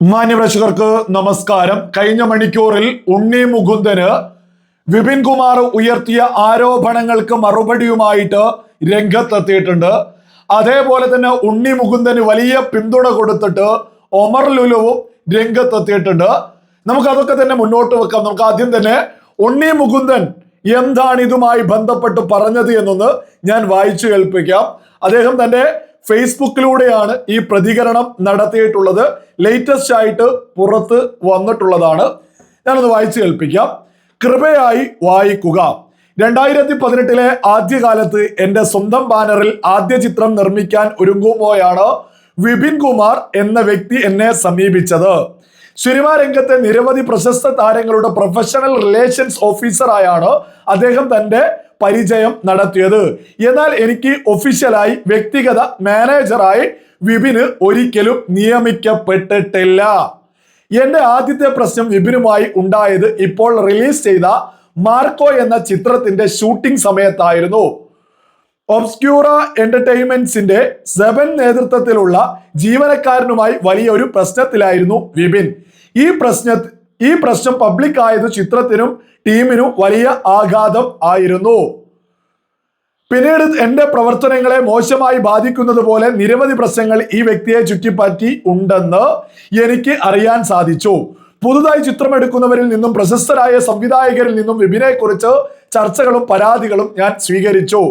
മാന്യപ്രേക്ഷകർക്ക് നമസ്കാരം. കഴിഞ്ഞ മണിക്കൂറിൽ ഉണ്ണി മുകുന്ദന് വിപിൻ കുമാർ ഉയർത്തിയ ആരോപണങ്ങൾക്ക് മറുപടിയുമായിട്ട് രംഗത്തെത്തിയിട്ടുണ്ട്. അതേപോലെ തന്നെ ഉണ്ണി മുകുന്ദന് വലിയ പിന്തുണ കൊടുത്തിട്ട് ഒമർ ലുലുവും രംഗത്തെത്തിയിട്ടുണ്ട്. നമുക്ക് അതൊക്കെ തന്നെ മുന്നോട്ട് വെക്കാം. നമുക്ക് ആദ്യം തന്നെ ഉണ്ണി മുകുന്ദൻ എന്താണ് ഇതുമായി ബന്ധപ്പെട്ട് പറഞ്ഞത് എന്നൊന്ന് ഞാൻ വായിച്ചു കേൾപ്പിക്കാം. അദ്ദേഹം തന്റെ ഫേസ്ബുക്കിലൂടെയാണ് ഈ പ്രതികരണം നടത്തിയിട്ടുള്ളത്. ലേറ്റസ്റ്റ് ആയിട്ട് പുറത്ത് വന്നിട്ടുള്ളതാണ്. ഞാനൊന്ന് വായിച്ചു കേൾപ്പിക്കാം. കൃപയായി വായിക്കുക. രണ്ടായിരത്തി പതിനെട്ടിലെ ആദ്യകാലത്ത് എന്റെ സ്വന്തം ബാനറിൽ ആദ്യ ചിത്രം നിർമ്മിക്കാൻ ഒരുങ്ങുമ്പോഴാണ് വിപിൻ കുമാർ എന്ന വ്യക്തി എന്നെ സമീപിച്ചത്. സിനിമാ രംഗത്തെ നിരവധി പ്രശസ്ത താരങ്ങളുടെ പ്രൊഫഷണൽ റിലേഷൻസ് ഓഫീസറായാണ് അദ്ദേഹം തന്റെ പരിചയം നടത്തിയത്. എന്നാൽ എനിക്ക് ഒഫീഷ്യലായി വ്യക്തിഗത മാനേജറായി വിപിന് ഒരിക്കലും നിയമിക്കപ്പെട്ടിട്ടില്ല. എന്റെ ആദ്യത്തെ പ്രശ്നം വിപിനുമായി ഉണ്ടായത് ഇപ്പോൾ റിലീസ് ചെയ്ത മാർക്കോ എന്ന ചിത്രത്തിന്റെ ഷൂട്ടിംഗ് സമയത്തായിരുന്നു. ഒബ്സ്ക്യൂറ എന്റർടൈൻമെന്റ്സിന്റെ സെവൻ നേതൃത്വത്തിലുള്ള ജീവനക്കാരനുമായി വലിയൊരു പ്രശ്നത്തിലായിരുന്നു വിപിൻ. ഈ പ്രശ്ന ഈ പ്രശ്നം പബ്ലിക് ആയത് ചിത്രത്തിനും ടീമിനും വലിയ ആഘാതം ആയിരുന്നു. പിന്നീട് എന്റെ പ്രവർത്തനങ്ങളെ മോശമായി ബാധിക്കുന്നത് പോലെ നിരവധി പ്രശ്നങ്ങൾ ഈ വ്യക്തിയെ ചുറ്റിപ്പറ്റി ഉണ്ടെന്ന് എനിക്ക് അറിയാൻ സാധിച്ചു. പുതുതായി ചിത്രമെടുക്കുന്നവരിൽ നിന്നും പ്രശസ്തരായ സംവിധായകരിൽ നിന്നും വിപിനെ കുറിച്ച് ചർച്ചകളും പരാതികളും ഞാൻ സ്വീകരിച്ചു.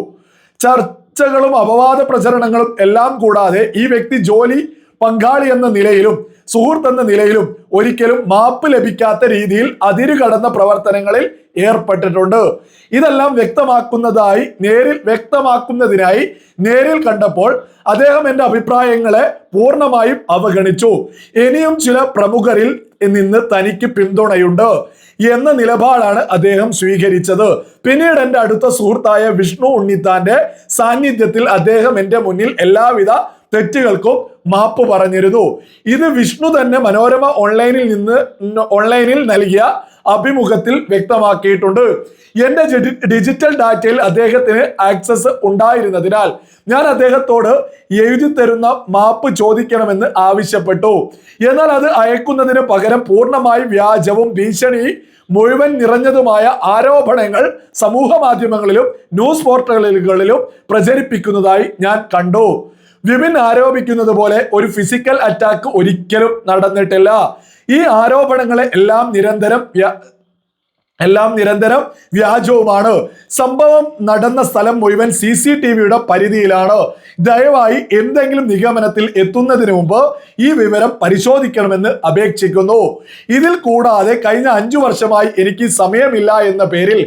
ചർച്ചകളും അപവാദ പ്രചരണങ്ങളും എല്ലാം കൂടാതെ ഈ വ്യക്തി ജോലി പങ്കാളി എന്ന നിലയിലും സുഹൃത്ത് എന്ന നിലയിലും ഒരിക്കലും മാപ്പ് ലഭിക്കാത്ത രീതിയിൽ അതിരു കടന്ന പ്രവർത്തനങ്ങളിൽ ഏർപ്പെട്ടിട്ടുണ്ട്. ഇതെല്ലാം വ്യക്തമാക്കുന്നതായി നേരിൽ വ്യക്തമാക്കുന്നതിനായി നേരിൽ കണ്ടപ്പോൾ അദ്ദേഹം എന്റെ അഭിപ്രായങ്ങളെ പൂർണമായും അവഗണിച്ചു. ഇനിയും ചില പ്രമുഖരിൽ നിന്ന് തനിക്ക് പിന്തുണയുണ്ട് എന്ന നിലപാടാണ് അദ്ദേഹം സ്വീകരിച്ചത്. പിന്നീട് എന്റെ അടുത്ത സുഹൃത്തായ വിഷ്ണു ഉണ്ണിത്താന്റെ സാന്നിധ്യത്തിൽ അദ്ദേഹം എന്റെ മുന്നിൽ എല്ലാവിധ തെറ്റുകൾക്കും മാപ്പ് പറഞ്ഞിരുന്നു. ഇത് വിഷ്ണു തന്നെ മനോരമ ഓൺലൈനിൽ നിന്ന് ഓൺലൈനിൽ നൽകിയ അഭിമുഖത്തിൽ വ്യക്തമാക്കിയിട്ടുണ്ട്. എന്റെ ഡിജിറ്റൽ ഡാറ്റയിൽ അദ്ദേഹത്തിന് ആക്സസ് ഉണ്ടായിരുന്നതിനാൽ ഞാൻ അദ്ദേഹത്തോട് എഴുതി തരുന്ന മാപ്പ് ചോദിക്കണമെന്ന് ആവശ്യപ്പെട്ടു. എന്നാൽ അത് അയക്കുന്നതിന് പകരം പൂർണമായി വ്യാജവും ഭീഷണി മുഴുവൻ നിറഞ്ഞതുമായ ആരോപണങ്ങൾ സമൂഹ മാധ്യമങ്ങളിലും ന്യൂസ് പോർട്ടലുകളിലും പ്രചരിപ്പിക്കുന്നതായി ഞാൻ കണ്ടു. വിപിൻ ആരോപിക്കുന്നത് പോലെ ഒരു ഫിസിക്കൽ അറ്റാക്ക് ഒരിക്കലും നടന്നിട്ടില്ല. ഈ ആരോപണങ്ങളെ എല്ലാം നിരന്തരം എല്ലാം നിരന്തരം വ്യാജവുമാണ്. സംഭവം നടന്ന സ്ഥലം മുഴുവൻ സി സി ടി വിയുടെ പരിധിയിലാണ്. ദയവായി എന്തെങ്കിലും നിഗമനത്തിൽ എത്തുന്നതിന് മുമ്പ് ഈ വിവരം പരിശോധിക്കണമെന്ന് അപേക്ഷിക്കുന്നു. ഇതിൽ കൂടാതെ കഴിഞ്ഞ അഞ്ചു വർഷമായി എനിക്ക് സമയമില്ല എന്ന പേരിൽ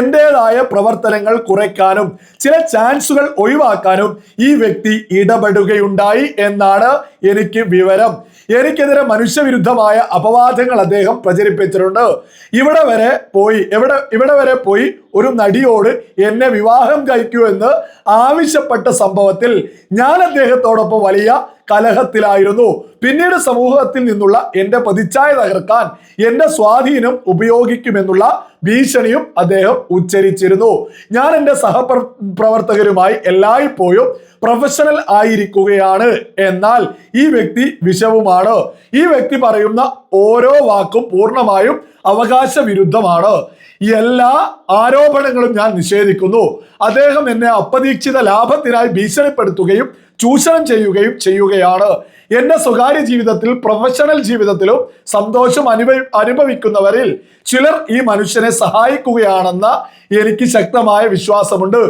എന്റെതായ പ്രവർത്തനങ്ങൾ കുറയ്ക്കാനും ചില ചാൻസുകൾ ഒഴിവാക്കാനും ഈ വ്യക്തി ഇടപെടുകയുണ്ടായി എന്നാണ് എനിക്ക് വിവരം. എനിക്കെതിരെ മനുഷ്യവിരുദ്ധമായ അപവാദങ്ങൾ അദ്ദേഹം പ്രചരിപ്പിച്ചിട്ടുണ്ട്. ഇവിടെ വരെ പോയി എവിടെ ഇവിടെ വരെ പോയി ഒരു നടിയോട് എന്നെ വിവാഹം കഴിക്കൂ എന്ന് ആവശ്യപ്പെട്ട സംഭവത്തിൽ ഞാൻ അദ്ദേഹത്തോടൊപ്പം വലിയ കലഹത്തിലായിരുന്നു. പിന്നീട് സമൂഹത്തിൽ നിന്നുള്ള എന്റെ പതിച്ചായ തകർക്കാൻ എന്റെ സ്വാധീനം ഉപയോഗിക്കുമെന്നുള്ള ഭീഷണിയും അദ്ദേഹം ഉച്ചരിച്ചിരുന്നു. ഞാൻ എന്റെ സഹപ്ര പ്രവർത്തകരുമായി എല്ലായ്പ്പോഴും പ്രൊഫഷണൽ ആയിരിക്കുകയാണ്. എന്നാൽ ഈ വ്യക്തി വിഷവുമാണ്. ഈ വ്യക്തി പറയുന്ന ഓരോ വാക്കും പൂർണമായും അവകാശ വിരുദ്ധമാണ് എല്ലാ ആരോപണങ്ങളും ഞാൻ നിഷേധിക്കുന്നു. അദ്ദേഹം എന്നെ അപ്രതീക്ഷിത ലാഭത്തിനായി ഭീഷണിപ്പെടുത്തുകയും ചൂഷണം ചെയ്യുകയും ചെയ്യുകയാണ്. എന്റെ സ്വകാര്യ ജീവിതത്തിൽ പ്രൊഫഷണൽ ജീവിതത്തിലും സന്തോഷം അനുഭവ അനുഭവിക്കുന്നവരിൽ ചിലർ ഈ മനുഷ്യനെ സഹായിക്കുകയാണെന്ന എനിക്ക് ശക്തമായ വിശ്വാസമുണ്ട്.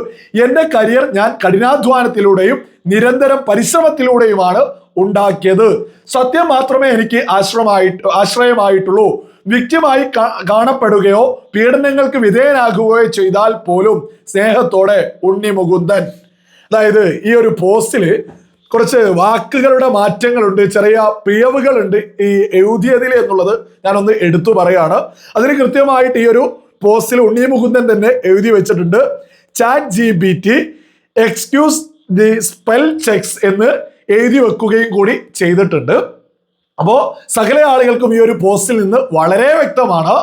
എന്റെ കരിയർ ഞാൻ കഠിനാധ്വാനത്തിലൂടെയും നിരന്തരം പരിശ്രമത്തിലൂടെയുമാണ് ഉണ്ടാക്കിയത്. സത്യം മാത്രമേ എനിക്ക് ആശ്രമായിട്ട് ആശ്രയമായിട്ടുള്ളൂ. വ്യക്തിമായി കാണപ്പെടുകയോ പീഡനങ്ങൾക്ക് വിധേയനാകുകയോ ചെയ്താൽ പോലും സ്നേഹത്തോടെ ഉണ്ണി മുകുന്ദൻ. അതായത് ഈ ഒരു പോസ്റ്റിൽ കുറച്ച് വാക്കുകളുടെ മാറ്റങ്ങളുണ്ട് ചെറിയ പിഴവുകളുണ്ട് ഈ എഴുതിയതിൽ എന്നുള്ളത് ഞാനൊന്ന് എടുത്തു പറയാണ്. അതിന് കൃത്യമായിട്ട് ഈ ഒരു പോസ്റ്റിൽ ഉണ്ണി മുകുന്ദൻ തന്നെ എഴുതി വെച്ചിട്ടുണ്ട്. Chat G P T excuse the spell checks എന്ന് എഴുതി വെക്കുകയും കൂടി ചെയ്തിട്ടുണ്ട്. അപ്പോൾ സകല ആളുകൾക്കും ഈ ഒരു പോസ്റ്റിൽ നിന്ന് വളരെ വ്യക്തമാണ്.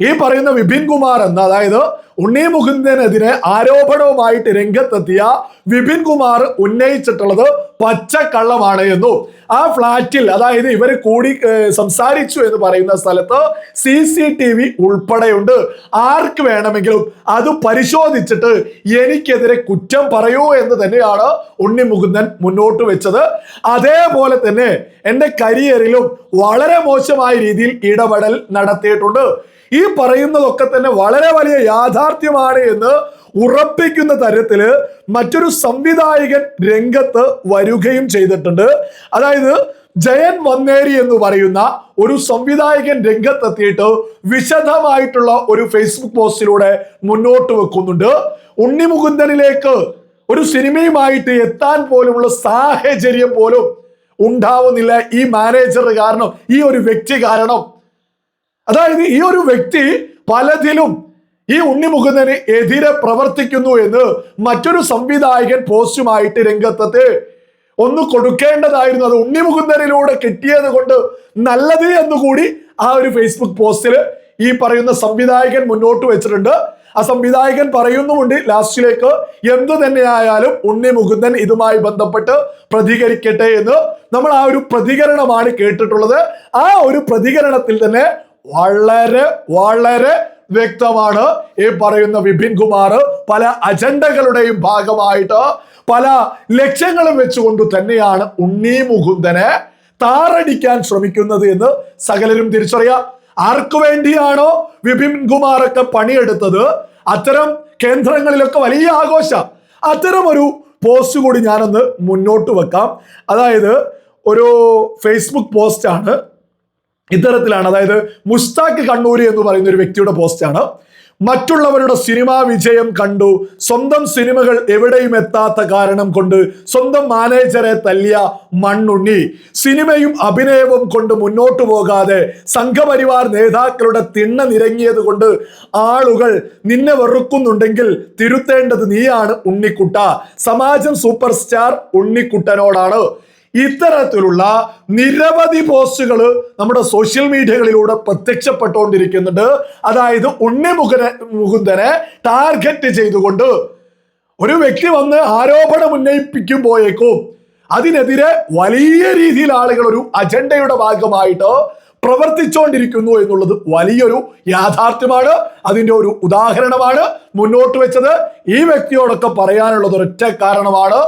ഈ പറയുന്ന വിപിൻ കുമാർ എന്ന അതായത് ഉണ്ണി മുകുന്ദനെതിരെ ആരോപണവുമായിട്ട് രംഗത്തെത്തിയ വിപിൻ കുമാർ ഉന്നയിച്ചിട്ടുള്ളത് പച്ചക്കള്ളമാണ് എന്നു. ആ ഫ്ളാറ്റിൽ അതായത് ഇവർ കൂടി സംസാരിച്ചു എന്ന് പറയുന്ന സ്ഥലത്ത് സി സി ടി വി ഉൾപ്പെടെയുണ്ട്. ആർക്ക് വേണമെങ്കിലും അത് പരിശോധിച്ചിട്ട് എനിക്കെതിരെ കുറ്റം പറയൂ എന്ന് തന്നെയാണ് ഉണ്ണി മുകുന്ദൻ മുന്നോട്ട് വെച്ചത്. അതേപോലെ തന്നെ എന്റെ കരിയറിലും വളരെ മോശമായ രീതിയിൽ ഇടപെടൽ നടത്തിയിട്ടുണ്ട്. ഈ പറയുന്നതൊക്കെ തന്നെ വളരെ വലിയ യാഥാർത്ഥ്യമാണ് എന്ന് ഉറപ്പിക്കുന്ന തരത്തിൽ മറ്റൊരു സംവിധായകൻ രംഗത്ത് വരികയും ചെയ്തിട്ടുണ്ട്. അതായത് ജയൻ വന്നേരി എന്ന് പറയുന്ന ഒരു സംവിധായകൻ രംഗത്തെത്തിയിട്ട് വിശദമായിട്ടുള്ള ഒരു ഫേസ്ബുക്ക് പോസ്റ്റിലൂടെ മുന്നോട്ട് വെക്കുന്നുണ്ട്. ഉണ്ണിമുകുന്ദനിലേക്ക് ഒരു സിനിമയുമായിട്ട് എത്താൻ പോലുമുള്ള സാഹചര്യം പോലും ഉണ്ടാവുന്നില്ല ഈ മാനേജർ കാരണം ഈ ഒരു വ്യക്തി കാരണം. അതായത് ഈ ഒരു വ്യക്തി പലതിലും ഈ ഉണ്ണിമുകുന്ദന് എതിരെ പ്രവർത്തിക്കുന്നു എന്ന് മറ്റൊരു സംവിധായകൻ പോസ്റ്റുമായിട്ട് രംഗത്തത് ഒന്ന് കൊടുക്കേണ്ടതായിരുന്നു അത് ഉണ്ണിമുകുന്ദനിലൂടെ കിട്ടിയത് കൊണ്ട് നല്ലത് എന്നുകൂടി ആ ഒരു ഫേസ്ബുക്ക് പോസ്റ്റിൽ ഈ പറയുന്ന സംവിധായകൻ മുന്നോട്ട് വെച്ചിട്ടുണ്ട്. ആ സംവിധായകൻ പറയുന്നുമുണ്ട് ലാസ്റ്റിലേക്ക് എന്തു തന്നെയായാലും ഉണ്ണി മുകുന്ദൻ ഇതുമായി ബന്ധപ്പെട്ട് പ്രതികരിക്കട്ടെ എന്ന്. നമ്മൾ ആ ഒരു പ്രതികരണമാണ് കേട്ടിട്ടുള്ളത്. ആ ഒരു പ്രതികരണത്തിൽ തന്നെ വളരെ വളരെ വ്യക്തമാണ് ഈ പറയുന്ന വിപിൻ കുമാർ പല അജണ്ടകളുടെയും ഭാഗമായിട്ട് പല ലക്ഷ്യങ്ങളും വെച്ചുകൊണ്ട് തന്നെയാണ് ഉണ്ണി മുകുന്ദനെ താറടിക്കാൻ ശ്രമിക്കുന്നത് എന്ന് സകലരും തിരിച്ചറിയാം. ആർക്കു വേണ്ടിയാണോ വിപിൻ കുമാറൊക്കെ പണിയെടുത്തത്? അത്തരം കേന്ദ്രങ്ങളിലൊക്കെ വലിയ ആഘോഷം. അത്തരം ഒരു പോസ്റ്റ് കൂടി ഞാനൊന്ന് മുന്നോട്ട് വെക്കാം. അതായത് ഒരു ഫേസ്ബുക്ക് പോസ്റ്റാണ് ഇത്തരത്തിലാണ് അതായത് മുസ്താഖ് കണ്ണൂരി എന്ന് പറയുന്ന ഒരു വ്യക്തിയുടെ പോസ്റ്റാണ് മറ്റുള്ളവരുടെ സിനിമാ വിജയം കണ്ടു. സ്വന്തം സിനിമകൾ എവിടെയും എത്താത്ത കാരണം കൊണ്ട് സ്വന്തം മാനേജറെ തല്ലിയ മണ്ണുണ്ണി. സിനിമയും അഭിനയവും കൊണ്ട് മുന്നോട്ട് പോകാതെ സംഘപരിവാർ നേതാക്കളുടെ തിണ്ണ നിരങ്ങിയത് കൊണ്ട് ആളുകൾ നിന്നെ വെറുക്കുന്നുണ്ടെങ്കിൽ തിരുത്തേണ്ടത് നീയാണ് ഉണ്ണിക്കുട്ട. സമാജം സൂപ്പർ സ്റ്റാർ ഉണ്ണിക്കുട്ടനോടാണ്. ഇത്തരത്തിലുള്ള നിരവധി പോസ്റ്റുകൾ നമ്മുടെ സോഷ്യൽ മീഡിയകളിലൂടെ പ്രത്യക്ഷപ്പെട്ടുകൊണ്ടിരിക്കുന്നുണ്ട്. അതായത് ഉണ്ണിമുഖന മുകുന്ദനെ ടാർഗറ്റ് ചെയ്തുകൊണ്ട് ഒരു വ്യക്തി വന്ന് ആരോപണം ഉന്നയിപ്പിക്കുമ്പോഴേക്കും അതിനെതിരെ വലിയ രീതിയിൽ ആളുകൾ ഒരു അജണ്ടയുടെ ഭാഗമായിട്ട് പ്രവർത്തിച്ചുകൊണ്ടിരിക്കുന്നു എന്നുള്ളത് വലിയൊരു യാഥാർത്ഥ്യമാണ്. അതിന്റെ ഒരു ഉദാഹരണമാണ്. മുന്നോട്ട് വെച്ചത് ഈ വ്യക്തിയോടൊക്കെ പറയാനുള്ളത് ഒരൊറ്റ കാരണമാണ്.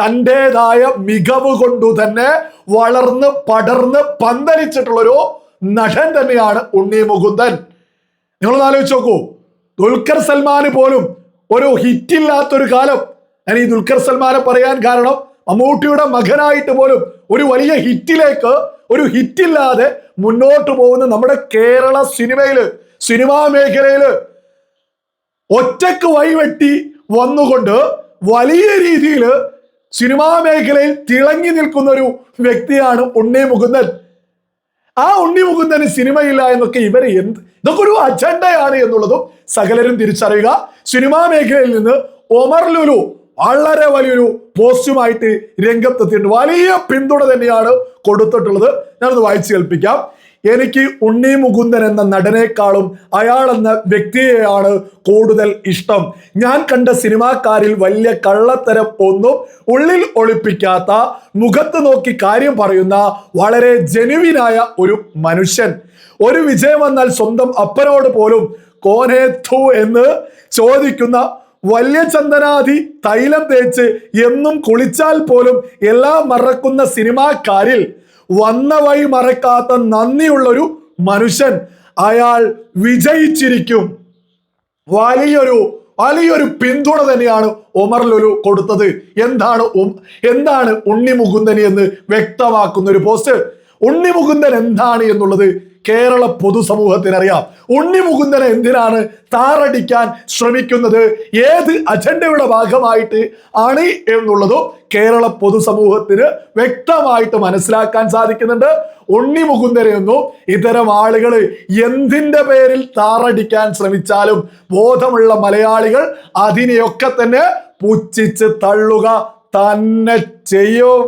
തന്റെതായ മികവ് കൊണ്ടു തന്നെ വളർന്ന് പടർന്ന് പന്തലിച്ചിട്ടുള്ളൊരു നടൻ തന്നെയാണ് ഉണ്ണി മുകുന്ദൻ. നിങ്ങളൊന്ന് ആലോചിച്ച് നോക്കൂ. ദുൽഖർ സൽമാന് പോലും ഒരു ഹിറ്റില്ലാത്തൊരു കാലം. ഞാൻ ഈ ദുൽഖർ സൽമാനെ പറയാൻ കാരണം മമ്മൂട്ടിയുടെ മകനായിട്ട് പോലും ഒരു വലിയ ഹിറ്റിലേക്ക് ഒരു ഹിറ്റില്ലാതെ മുന്നോട്ട് പോകുന്ന നമ്മുടെ കേരള സിനിമയിൽ സിനിമാ മേഖലയിൽ ഒറ്റയ്ക്ക് വഴിവെട്ടി വന്നുകൊണ്ട് വലിയ രീതിയിൽ സിനിമാ മേഖലയിൽ തിളങ്ങി നിൽക്കുന്ന ഒരു വ്യക്തിയാണ് ഉണ്ണി മുകുന്ദൻ. ആ ഉണ്ണി മുകുന്ദന് സിനിമയില്ല എന്നൊക്കെ ഇവർ എന്ത് ഇതൊക്കെ ഒരു അജണ്ടയാണ് എന്നുള്ളതും സകലരും തിരിച്ചറിയുക. സിനിമാ മേഖലയിൽ നിന്ന് ഒമർ ലുലു വളരെ വലിയൊരു പോസ്റ്റുമായിട്ട് രംഗത്തെത്തിയിട്ടുണ്ട്. വലിയ പിന്തുണ തന്നെയാണ് കൊടുത്തിട്ടുള്ളത്. ഞാനത് വായിച്ചു കേൾപ്പിക്കാം. എനിക്ക് ഉണ്ണി മുകുന്ദൻ എന്ന നടനേക്കാളും അയാൾ എന്ന വ്യക്തിയെയാണ് കൂടുതൽ ഇഷ്ടം. ഞാൻ കണ്ട സിനിമാക്കാരിൽ വലിയ കള്ളത്തരം ഒന്നും ഉള്ളിൽ ഒളിപ്പിക്കാത്ത മുഖത്ത് നോക്കി കാര്യം പറയുന്ന വളരെ ജനുവിനായ ഒരു മനുഷ്യൻ. ഒരു വിജയം വന്നാൽ സ്വന്തം അപ്പനോട് പോലും കോനേത്തു എന്ന് ചോദിക്കുന്ന വലിയ ചന്ദനാദി തൈലം തേച്ച് എന്നും കുളിച്ചാൽ പോലും എല്ലാം മറക്കുന്ന സിനിമാക്കാരിൽ വന്ന വഴി മറക്കാത്ത നന്ദിയുള്ളൊരു മനുഷ്യൻ അയാൾ വിജയിച്ചിരിക്കും. വലിയൊരു വലിയൊരു പിന്തുണ തന്നെയാണ് ഒമർ ലുലു കൊടുത്തത്. എന്താണ് എന്താണ് ഉണ്ണി മുകുന്ദൻ എന്ന് വ്യക്തമാക്കുന്ന ഒരു പോസ്റ്റ് ഉണ്ണി മുകുന്ദൻ എന്താണ് എന്നുള്ളത് കേരള പൊതുസമൂഹത്തിന് അറിയാം ഉണ്ണിമുകുന്ദനെ എന്തിനാണ് താറടിക്കാൻ ശ്രമിക്കുന്നത്? ഏത് അജണ്ടയുടെ ഭാഗമായിട്ട് ആണ് എന്നുള്ളതും കേരള പൊതുസമൂഹത്തിന് വ്യക്തമായിട്ട് മനസ്സിലാക്കാൻ സാധിക്കുന്നുണ്ട്. ഉണ്ണി മുകുന്ദനെയൊന്നും ഇത്തരം ആളുകൾ എന്തിന്റെ പേരിൽ താറടിക്കാൻ ശ്രമിച്ചാലും ബോധമുള്ള മലയാളികൾ അതിനെയൊക്കെ തന്നെ പുച്ഛിച്ച് തള്ളുക തന്നെ ചെയ്യും.